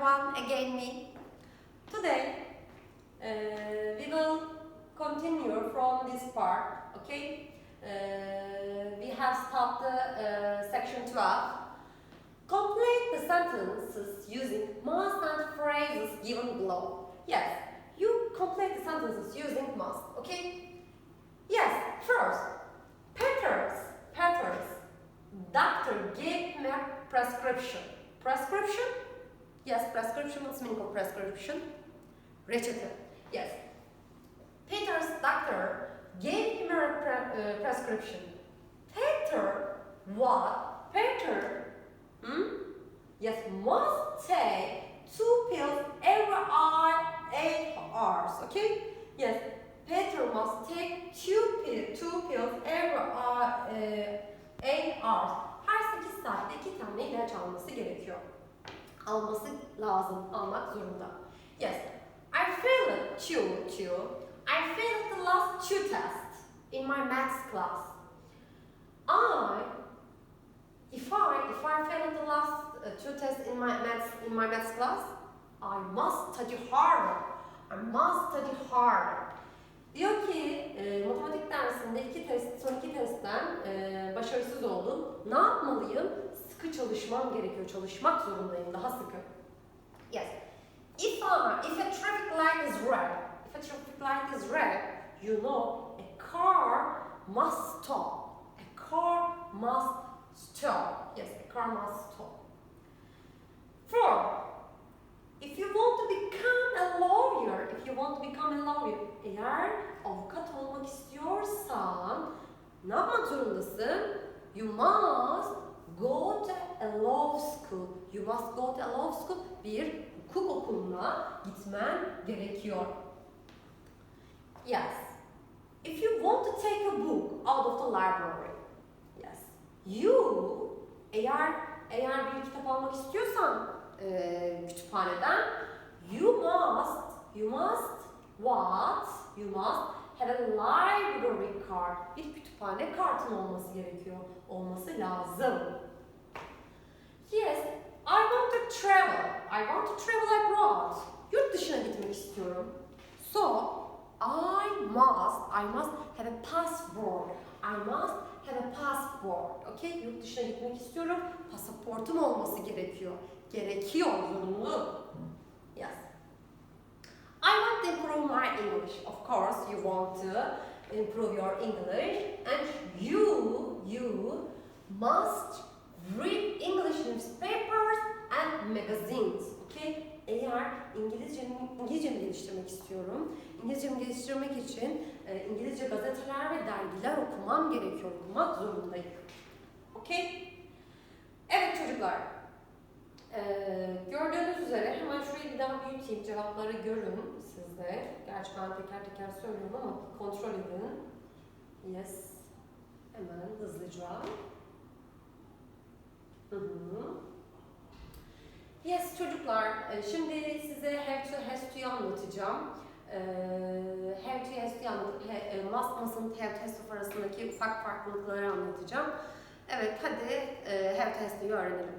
everyone, again me. Today uh, we will continue from this part, okay? Uh, we have stopped the uh, section 12. Complete the sentences using must and phrases given below. Yes, you complete the sentences using must, okay? Yes, first, Peters, Peters, doctor gave me prescription. Prescription? Yes, prescription. What's meaning of prescription? Reçete. Yes. Peter's doctor gave him a pre- uh, prescription. Peter, what? Peter, hmm? Yes, must take two pills every hour, eight hours. Okay? Yes, Peter must take two pills, two pills every hour, uh, eight hours. Her 8 saatte 2 tane ilaç alması gerekiyor. Alması lazım, almak zorunda. Yes, I failed two, two. I failed the last two tests in my maths class. I, if I, if I failed the last uh, two tests in my maths in my maths class, I must study harder. I must study harder. Diyor ki e, matematik dersinde iki test, son iki testten e, başarısız oldum. Ne yapmalıyım? Sıkı çalışmam gerekiyor. Çalışmak zorundayım. Daha sıkı. Yes. If a, if a traffic light is red, if a traffic light is red, you know a car must stop. A car must stop. Yes, a car must stop. Four. If you want to become a lawyer, if you want to become a lawyer, eğer avukat olmak istiyorsan ne yapmak zorundasın? You must go to a law school. You must go to a law school. Bir hukuk okuluna gitmen gerekiyor. Yes. If you want to take a book out of the library, yes. You eğer eğer bir kitap almak istiyorsan e, kütüphaneden you must you must what you must have a library card bir kütüphane kartın olması gerekiyor olması lazım yes I want to travel. I want to travel abroad. Yurt dışına gitmek istiyorum. So I must I must have a passport. I must have a passport. Okay yurt dışına gitmek istiyorum. Pasaportum olması gerekiyor. Gerekiyor zorunlu. Yes. I want to improve my English. Of course, you want to improve your English, and you, you must read English newspapers and magazines. Okay? Eğer İngilizcemi, İngilizcemi geliştirmek istiyorum, İngilizcemi geliştirmek için e, İngilizce gazeteler ve dergiler okumam gerekiyor, okumak zorundayım. Okay? Evet çocuklar, ee, gördüğünüz üzere hemen şurayı bir daha büyüteyim. Cevapları görün siz de. Gerçi ben teker teker söylüyorum ama kontrol edin. Yes. Hemen hızlıca. Hı hı. Yes çocuklar, e, şimdi size have to, has to'yu anlatacağım. Ee, have to, has he- e, must, mustn't, have to, has to arasındaki ufak farklılıkları anlatacağım. Evet, hadi e, have to, has to'yu öğrenelim.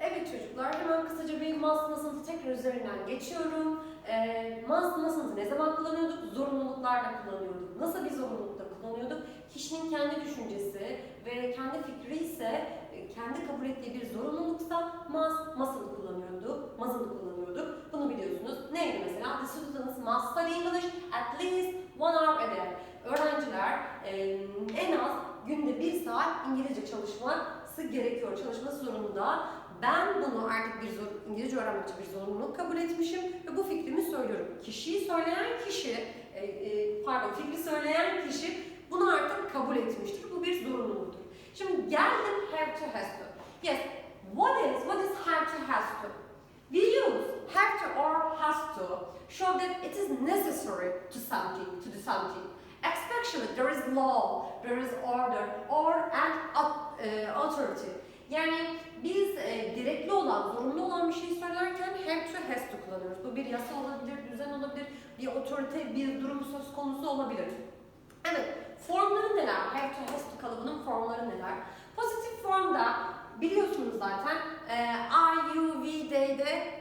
Evet çocuklar hemen kısaca bir must mustn'tı tekrar üzerinden geçiyorum. Ee, must mustn'tı ne zaman kullanıyorduk? Zorunluluklarda kullanıyorduk. Nasıl bir zorunlulukta kullanıyorduk? Kişinin kendi düşüncesi ve kendi fikri ise e, kendi kabul ettiği bir zorunluluksa must, mustn't kullanıyorduk, mustn't kullanıyorduk. Bunu biliyorsunuz. Neydi mesela? The students must study English at least one hour a day. Öğrenciler e, en az günde bir saat İngilizce çalışması gerekiyor, çalışması zorunda. Ben bunu artık bir zor, İngilizce öğrenmek için bir zorunluluk kabul etmişim ve bu fikrimi söylüyorum. Kişiyi söyleyen kişi, e, e, pardon fikri söyleyen kişi bunu artık kabul etmiştir. Bu bir zorunluluktur. Şimdi geldim have to has to. Yes, what is what is have to has to? We use have to or has to show that it is necessary to something, to do something. Especially there is law, there is order or an au- e, authority. Yani biz e, gerekli olan, zorunlu olan bir şeyi söylerken have to, has to kullanıyoruz. Bu bir yasa olabilir, düzen olabilir, bir otorite, bir durum söz konusu olabilir. Evet, formları neler? Have to, has to kalıbının formları neler? Pozitif formda biliyorsunuz zaten e, I, you, we, they de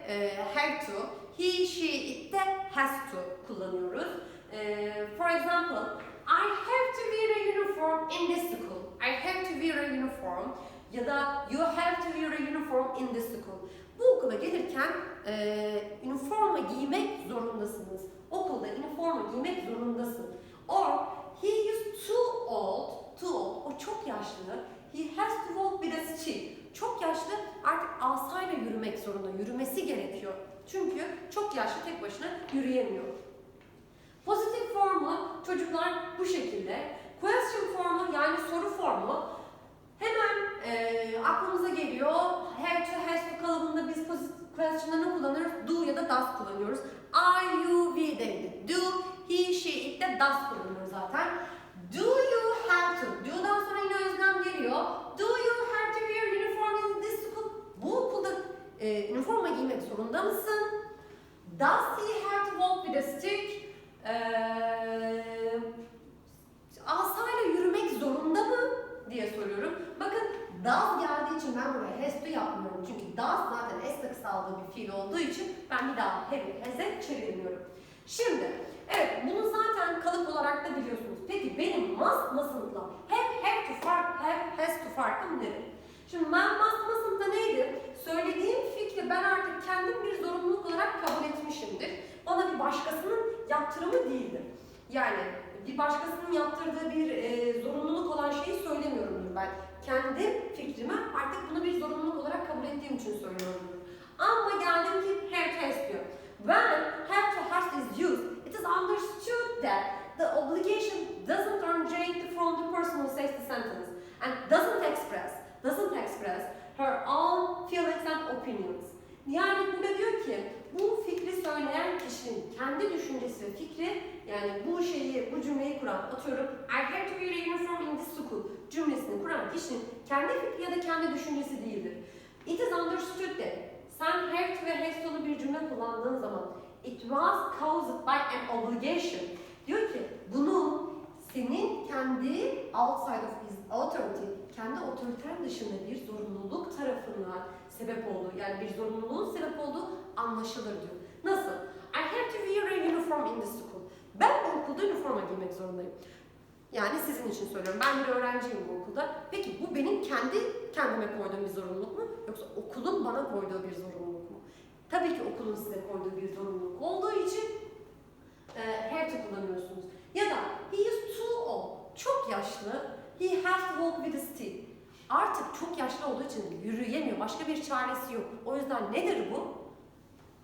have to. He, she, it de has to kullanıyoruz. Ee, for example, I have to wear a uniform in this school. I have to wear a uniform. Ya da you have to wear a uniform in this school. Bu okula gelirken e, üniforma giymek zorundasınız. Okulda üniforma giymek zorundasın. Or he is too old, too old, o çok yaşlı. He has to walk with a stick. Çok yaşlı artık asayla yürümek zorunda, yürümesi gerekiyor. Çünkü çok yaşlı tek başına yürüyemiyor. Pozitif formu çocuklar bu şekilde. Question formu yani soru formu hemen e, aklımıza geliyor. Have to, has to kalıbında biz pozitif question'larını kullanırız. Do ya da does kullanıyoruz. Are you, de do, he, she, it de does kullanıyoruz zaten. Do you have to? Do'dan sonra yine özlem geliyor. Do you have to wear uniform in this school? Bu okulda e, üniforma giymek zorunda mısın? Does he have to walk with a stick? Ee, asayla yürümek zorunda mı diye soruyorum. Bakın does geldiği için ben buraya has to yapmıyorum. Çünkü does zaten s'le kısaldığı bir fiil olduğu için ben bir daha have, has'e çevirmiyorum. Şimdi evet bunu zaten kalıp olarak da biliyorsunuz. Peki benim must mustn'tla have, have to fark, have, has to farkım nedir? Şimdi ben must mustn't'ta neydi? Söylediğim fikri ben artık kendim bir zorunluluk olarak kabul etmişimdir. Bana bir başkasının yaptırımı değildir. Yani bir başkasının yaptırdığı bir e, zorunluluk olan şeyi söylemiyorumdur ben. Kendi fikrimi artık bunu bir zorunluluk olarak kabul ettiğim için söylüyorumdur. Ama geldim ki have has diyor. When have to has is used, is understood that the obligation doesn't originate from the person who says the sentence and doesn't express, doesn't express her own feelings and opinions. Yani burada diyor ki bu fikri söyleyen kişinin kendi düşüncesi ve fikri yani bu şeyi, bu cümleyi kuran atıyorum I have to a uniform in this school cümlesini kuran kişinin kendi fikri ya da kendi düşüncesi değildir. It is understood that sen have to ve has to'lu bir cümle kullandığın zaman was caused by an obligation diyor ki bunu senin kendi outside of his authority, kendi otoriten dışında bir zorunluluk tarafından sebep olduğu, yani bir zorunluluğun sebep olduğu anlaşılır diyor. Nasıl? I have to wear a uniform in the school. Ben bu okulda üniforma giymek zorundayım. Yani sizin için söylüyorum. Ben bir öğrenciyim bu okulda. Peki bu benim kendi kendime koyduğum bir zorunluluk mu? Yoksa okulun bana koyduğu bir zorunluluk? Tabii ki okulun size koyduğu bir zorunluluk olduğu için e, have kullanıyorsunuz. Ya da he is too old. Çok yaşlı. He has to walk with a stick. Artık çok yaşlı olduğu için yürüyemiyor. Başka bir çaresi yok. O yüzden nedir bu?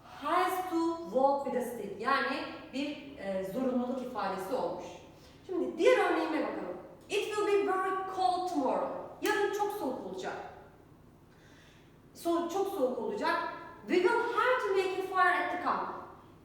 Has to walk with a stick. Yani bir e, zorunluluk ifadesi olmuş. Şimdi diğer örneğime bakalım. It will be very cold tomorrow. Yarın çok soğuk olacak. So, çok soğuk olacak. We will have to make a fire at the camp.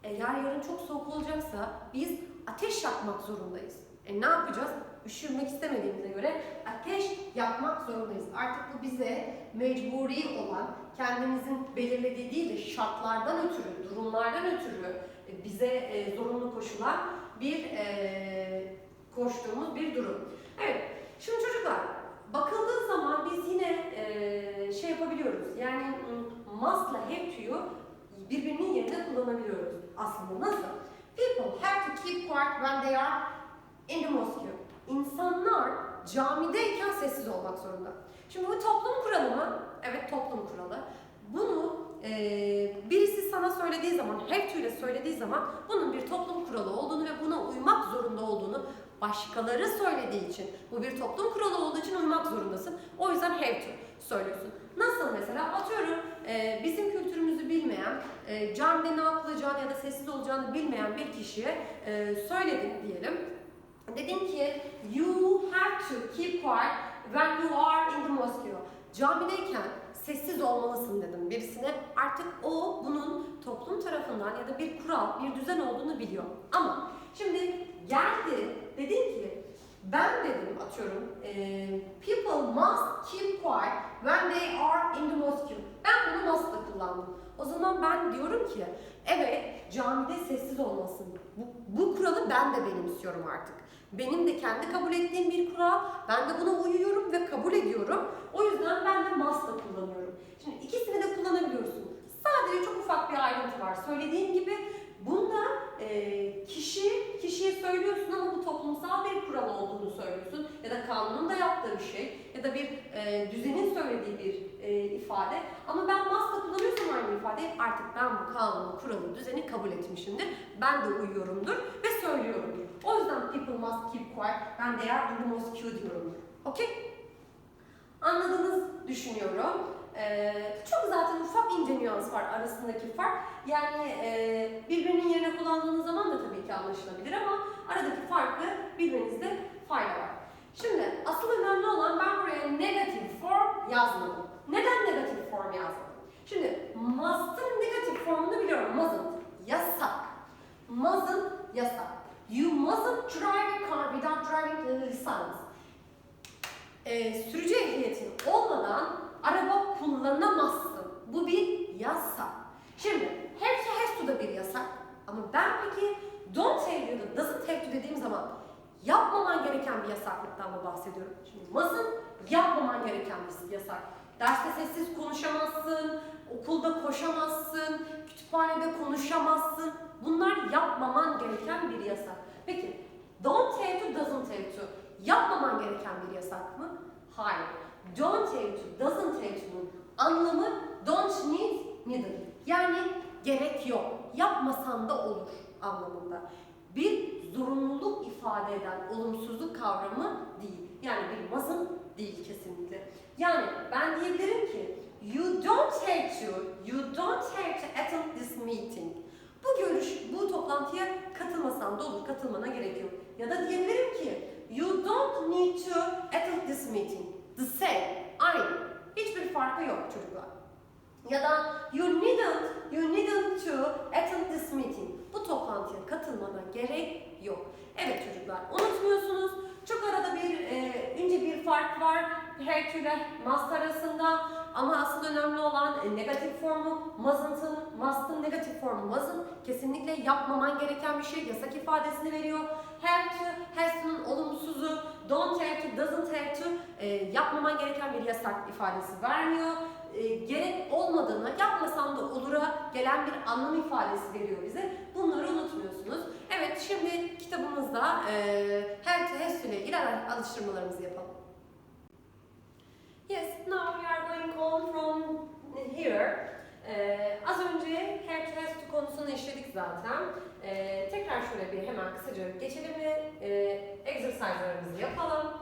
Eğer yarın çok soğuk olacaksa biz ateş yakmak zorundayız. E ne yapacağız? Üşürmek istemediğimize göre ateş yakmak zorundayız. Artık bu bize mecburi olan, kendimizin belirlediği değil de şartlardan ötürü, durumlardan ötürü e, bize e, zorunlu koşulan bir e, koştuğumuz bir durum. Evet, şimdi çocuklar bakıldığı zaman biz yine e, şey yapabiliyoruz. Yani mm, must'la have to'yu birbirinin yerine kullanabiliyoruz. Aslında nasıl? People have to keep quiet when they are in the mosque. İnsanlar camideyken sessiz olmak zorunda. Şimdi bu toplum kuralı mı? Evet toplum kuralı. Bunu e, birisi sana söylediği zaman, have to ile söylediği zaman bunun bir toplum kuralı olduğunu ve buna uymak zorunda olduğunu başkaları söylediği için, bu bir toplum kuralı olduğu için uymak zorundasın. O yüzden have to söylüyorsun. Nasıl mesela? Atıyorum e, bizim kültürümüzü bilmeyen, e, camide ne yapılacağını ya da sessiz olacağını bilmeyen bir kişiye e, söyledin diyelim. Dedin ki you have to keep quiet when you are in the mosque. Camideyken sessiz olmalısın dedim birisine. Artık o bunun toplum tarafından ya da bir kural, bir düzen olduğunu biliyor. Ama şimdi geldi dedin ki ben dedim atıyorum e, people must keep quiet when they are in the mosque kullandım. O zaman ben diyorum ki evet camide sessiz olmasın. Bu, bu kuralı ben de benimsiyorum artık. Benim de kendi kabul ettiğim bir kural. Ben de buna uyuyorum ve kabul ediyorum. O yüzden ben de masla kullanıyorum. Şimdi ikisini de kullanabiliyorsun. Sadece çok ufak bir ayrıntı var. Söylediğim gibi bunda e, kişi kişiye söylüyorsun ama bu toplumsal bir kural olduğunu söylüyorsun. Ya da kanunun da yaptığı bir şey ya da bir e, düzenin söylediği bir e, ifade ama ben must'la kullanıyorsam aynı ifadeyi artık ben bu kanunu, kuralı, düzeni kabul etmişimdir. Ben de uyuyorumdur ve söylüyorumdur. O yüzden people must keep quiet. Ben are in the most queue diyorumdur. Okey? Anladığınız düşünüyorum. Ee, çok zaten ufak ince nüans var arasındaki fark. Yani e, birbirinin yerine kullandığınız zaman da tabii ki anlaşılabilir ama aradaki farkı bilmenizde fayda var. Şimdi asıl önemli olan ben buraya negative form yazmadım. Neden negative form yazmadım? Şimdi must'ın negative formunu biliyorum. Mustn't. Yasak. Mustn't yasak. You mustn't drive a car without driving the license. Ee, sürücü ehliyetin olmadan araba kullanamazsın. Bu bir yasak. Şimdi have to has to da bir yasak. Ama ben peki don't have to da doesn't have to dediğim zaman yapmaman gereken bir yasaklıktan mı bahsediyorum? Şimdi mustn't yapmaman gereken bir yasak. Derste sessiz konuşamazsın, okulda koşamazsın, kütüphanede konuşamazsın. Bunlar yapmaman gereken bir yasak. Peki don't have to doesn't have to yapmaman gereken bir yasak mı? Hayır. Don't have to, doesn't have to'nun anlamı don't need, neither. Yani gerek yok. Yapmasan da olur anlamında. Bir zorunluluk ifade eden olumsuzluk kavramı değil. Yani bir mustn't değil kesinlikle. Yani ben diyebilirim ki you don't have to, you don't have to attend this meeting. Bu görüş, bu toplantıya katılmasan da olur, katılmana gerek yok. Ya da diyebilirim ki you don't need to attend this meeting. The same, aynı. Hiçbir farkı yok çocuklar. Ya da you needn't, you needn't to attend this meeting. Bu toplantıya katılmana gerek yok. Evet çocuklar, unutmuyorsunuz. Çok arada bir e, ince bir fark var her türlü must arasında ama asıl önemli olan e, negatif formu mustn't'ın, must'ın negatif formu mustn't kesinlikle yapmaman gereken bir şey yasak ifadesini veriyor. Have to, has to'nun olumsuzu, don't have to, doesn't have to e, yapmaman gereken bir yasak ifadesi vermiyor. E, gerek olmadığını, yapmasan da olura gelen bir anlam ifadesi veriyor bize. Bunları unutmuyorsunuz. Evet, şimdi kitabımızda e, has to ile ilgili alıştırmalarımızı yapalım. Yes, now we are going on from here. Ee, az önce have to, konusunu işledik zaten. Ee, tekrar şöyle bir hemen kısaca geçelim ve e, exercise'larımızı yapalım.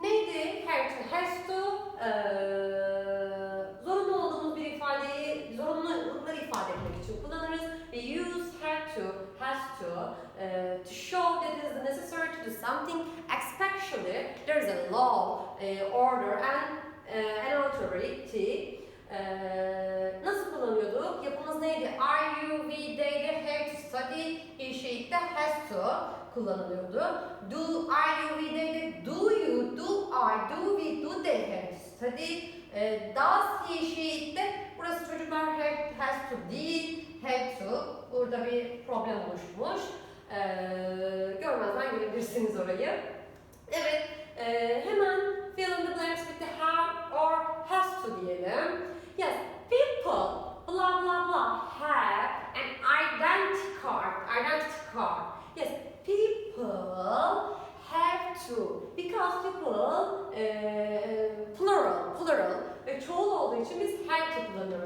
Neydi? Has to, ee, zorunlu olduğumuz bir ifadeyi, zorunlulukları ifade etmek için kullanırız. We use have to, has to, ee, to show that it is necessary to do something, especially there is a law, ee, order and ee, an authority. Ee, nasıl kullanıyorduk? Yapımız neydi? Are you, we, they de have to study, he, has to kullanılıyordu. Do, are you, we, they de do you, do I, do we, do they have to study. Ee, does he, she, it burası çocuklar have, has to değil, have to. Burada bir problem oluşmuş. Ee, görmezden gelebilirsiniz orayı. Evet, e, hemen fill in the blanks with the have or has to diyelim. Yes, people blah blah blah have an identity card. Identity card. Yes, people have to because people e, plural, plural ve çoğul olduğu için biz have to kullanıyoruz.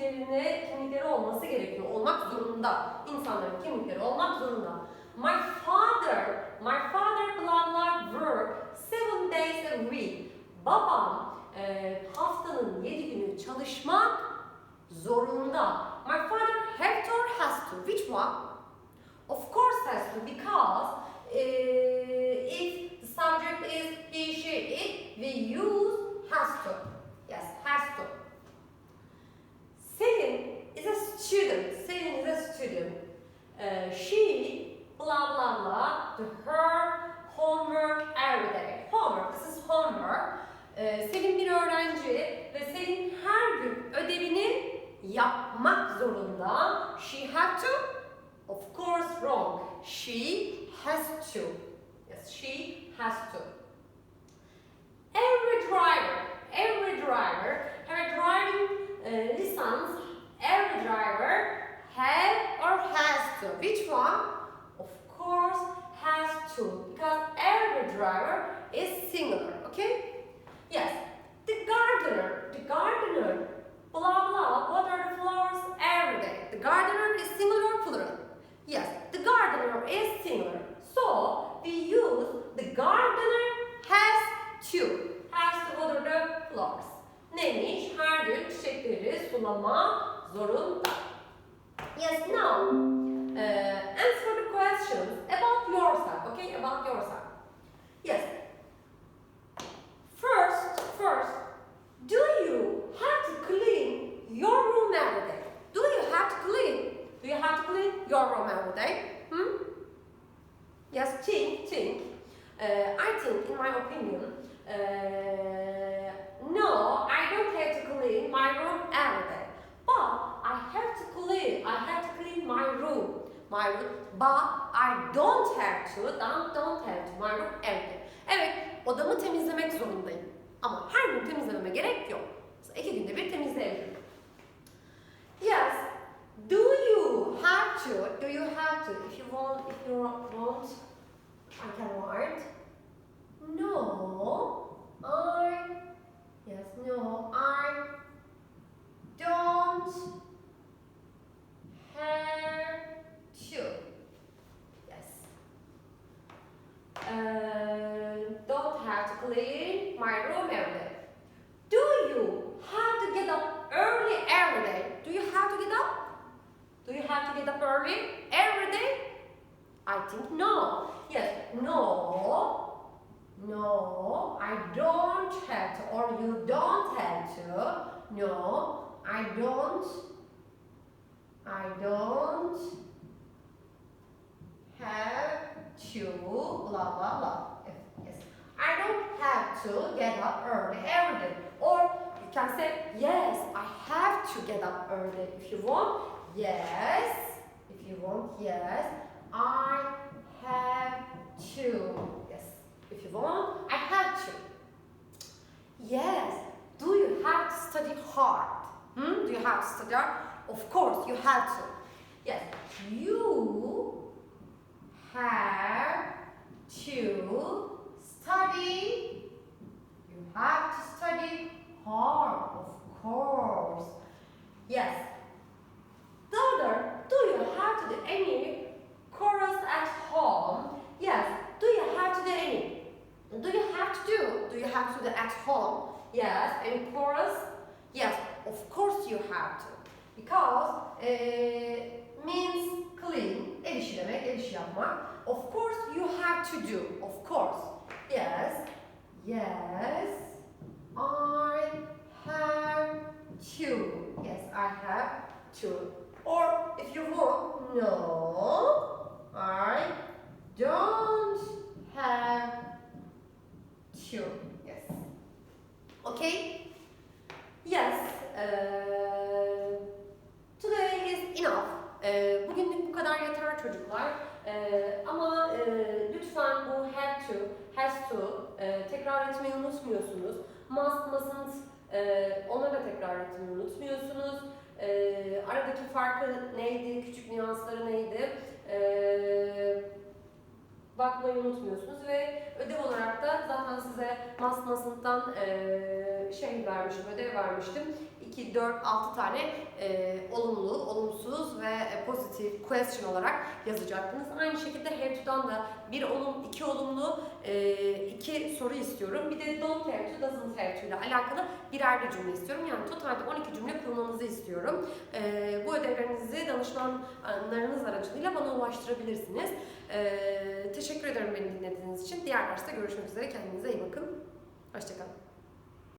Kimliklerine, kimlikleri olması gerekiyor. Olmak zorunda. İnsanların kimlikleri olmak zorunda. My father, my father blah blah work seven days a week. Babam e, haftanın yedi günü çalışmak zorunda. My father have to or has to? Which one? Of course has to because uh, if the subject is he, she, it, we use has to. Yes, has to. Selin is a student. Selin is a student. Uh, she blah blah blah to her homework every day. Homework, this is homework. Ee, Selin bir öğrenci ve Selin her gün ödevini yapmak zorunda. She have to? Of course wrong. She has to. Yes, she has to. Every driver, every driver have a driving uh, license. Every driver have or has to. Which one? Of course has to. Because every driver kullanmak zorunda. Yes, now, uh, answer the questions about yourself, okay? About yourself. Yes. First, first, do you have to clean your room every day? Do you have to clean? Do clean your every day? Hmm? Yes, think, think. Uh, I think, in my opinion, uh, no, I don't have to clean my room every day. But I have to clean, I have to clean my room. My room, but I don't have to, don't, don't have to, my room every day. Evet, odamı temizlemek zorundayım. Ama her gün temizlememe gerek yok. Mesela iki günde bir temizleyebilirim. Yes. Do you have to? Do you have to? If you want, if you want, I can write. No, I. Yes, no, I don't have to. Yes. Uh, don't have to clean my room every day. Do you have to get up early every day? Do you have to get up? Do you have to get up early every day? I think no. Yes, no. No, I don't have to, or you don't have to. No, I don't. I don't have to. Blah blah blah. Yes, I don't have to get up early every day. Or you can say, yes, I have to get up early. If you want, yes. If you want, yes, I have to. Yes. If you want, I have to. Yes. Do you have to study hard? Hmm? Do you have to study hard? Of course, you have to. Yes. You have to study. You have to study hard, of course. Yes. Daughter, do you have to do any chorus at home? Yes. Do you have to do any? Do you have to do? Do you have to do at home? Yes. Any chorus? Yes. Of course you have to. Because eh, means clean. El işi demek, el işi yapmak. Of course you have to do. Of course. Yes. Yes. I have to. Yes, I have to. Or if you want, no, I don't have to. Yes. Okay? Yes. uh, enough. Uh, bugünlük bu kadar yeter çocuklar. Uh, ama uh, lütfen bu have to, has to uh, tekrar etmeyi unutmuyorsunuz. Must, mustn't uh, onları da tekrar etmeyi unutmuyorsunuz. Uh, aradaki farkı neydi, küçük nüansları neydi? Uh, bakmayı unutmuyorsunuz ve ödev olarak da zaten size Mustn't'tan eee şey vermiştim, ödev vermiştim. 2, 4, 6 tane eee, olumlu, olumsuz ve e, pozitif question olarak yazacaktınız. Aynı şekilde Have to'dan da bir olum, iki olumlu, eee, iki soru istiyorum. Bir de don't have to, doesn't have to ile alakalı birer bir cümle istiyorum. Yani totalde 12 cümle kurmanızı istiyorum. Eee, bu ödevlerinizi danışmanlarınız aracılığıyla bana ulaştırabilirsiniz. Ee, teşekkür ederim beni dinlediğiniz için. Diğer derste görüşmek üzere. Kendinize iyi bakın. Hoşçakalın.